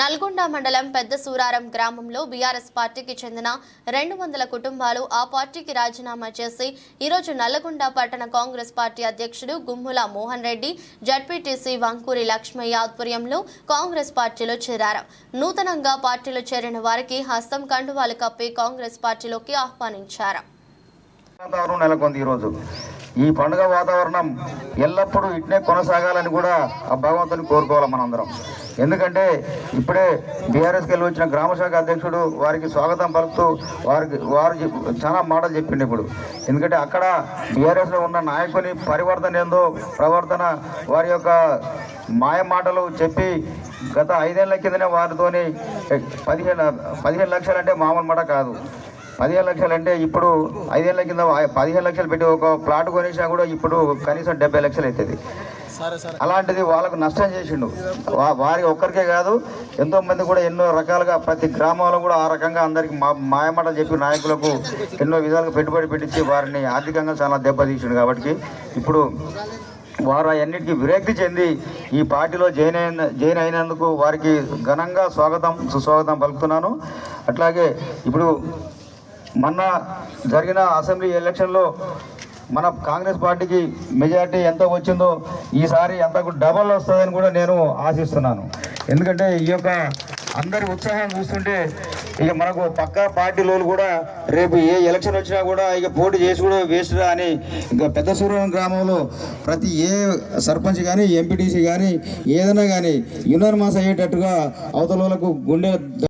నల్గొండ మండలం పెద్ద సూరారం గ్రామంలో బీఆర్ఎస్ పార్టీకి చెందిన రెండు వందల కుటుంబాలు ఆ పార్టీకి రాజీనామా చేసి ఈరోజు నల్లగొండ పట్టణ కాంగ్రెస్ పార్టీ అధ్యక్షుడు గుమ్ముల మోహన్ రెడ్డి జడ్పీటీసీ వంకూరి లక్ష్మయ్య ఆధ్వర్యంలో కాంగ్రెస్ పార్టీలో చేరారు. నూతనంగా పార్టీలో చేరిన వారికి హస్తం కండువాలు కప్పి కాంగ్రెస్ పార్టీలోకి ఆహ్వానించారు. నెలకొంది ఈరోజు ఈ పండుగ వాతావరణం ఎల్లప్పుడూ ఇట్నే కొనసాగాలని కూడా ఆ భగవంతుని కోరుకోవాలి మనందరం. ఎందుకంటే ఇప్పుడే బీఆర్ఎస్కి వెళ్ళి వచ్చిన గ్రామ శాఖ అధ్యక్షుడు వారికి స్వాగతం పలుకుతూ వారికి వారు చాలా మాటలు చెప్పిండు ఇప్పుడు. ఎందుకంటే అక్కడ బీఆర్ఎస్లో ఉన్న నాయకుని పరివర్తన ఏందో ప్రవర్తన వారి యొక్క మాయ మాటలు చెప్పి గత ఐదేళ్ళ కిందనే వారితోని పదిహేను పదిహేను లక్షలు అంటే మామూలు మాట కాదు. పదిహేను లక్షలు అంటే ఇప్పుడు ఐదేళ్ళ కింద పదిహేను లక్షలు పెట్టి ఒక ప్లాట్ కొనేసినా కూడా ఇప్పుడు కనీసం డెబ్బై లక్షలు అవుతుంది. అలాంటిది వాళ్ళకు నష్టం చేసిండు. వారి ఒక్కరికే కాదు ఎంతో మంది కూడా ఎన్నో రకాలుగా ప్రతి గ్రామంలో కూడా ఆ రకంగా అందరికి మా మాయమాట చెప్పి నాయకులకు ఎన్నో విధాలుగా పెట్టుబడి పెట్టించి వారిని ఆర్థికంగా చాలా దెబ్బతీసిండు కాబట్టి ఇప్పుడు వారు అన్నిటికీ విరక్తి చెంది ఈ పార్టీలో జాయిన్ అయిన జాయిన్ అయినందుకు వారికి ఘనంగా స్వాగతం సుస్వాగతం పలుకుతున్నాను. అట్లాగే ఇప్పుడు మొన్న జరిగిన అసెంబ్లీ ఎలక్షన్లో మన కాంగ్రెస్ పార్టీకి మెజారిటీ ఎంత వచ్చిందో ఈసారి అంతకు డబల్ వస్తుందని కూడా నేను ఆశిస్తున్నాను. ఎందుకంటే ఈ యొక్క అందరి ఉత్సాహం చూస్తుంటే ఇక మనకు పక్క పార్టీలో కూడా రేపు ఏ ఎలక్షన్ వచ్చినా కూడా ఇక పోటీ చేసి కూడా వేస్ట్ అని ఇంకా పెద్ద సూర్యం గ్రామంలో ప్రతి ఏ సర్పంచ్ కానీ ఎంపీటీసీ కానీ ఏదైనా కానీ యునర్మాస్ అయ్యేటట్టుగా అవతల గుండె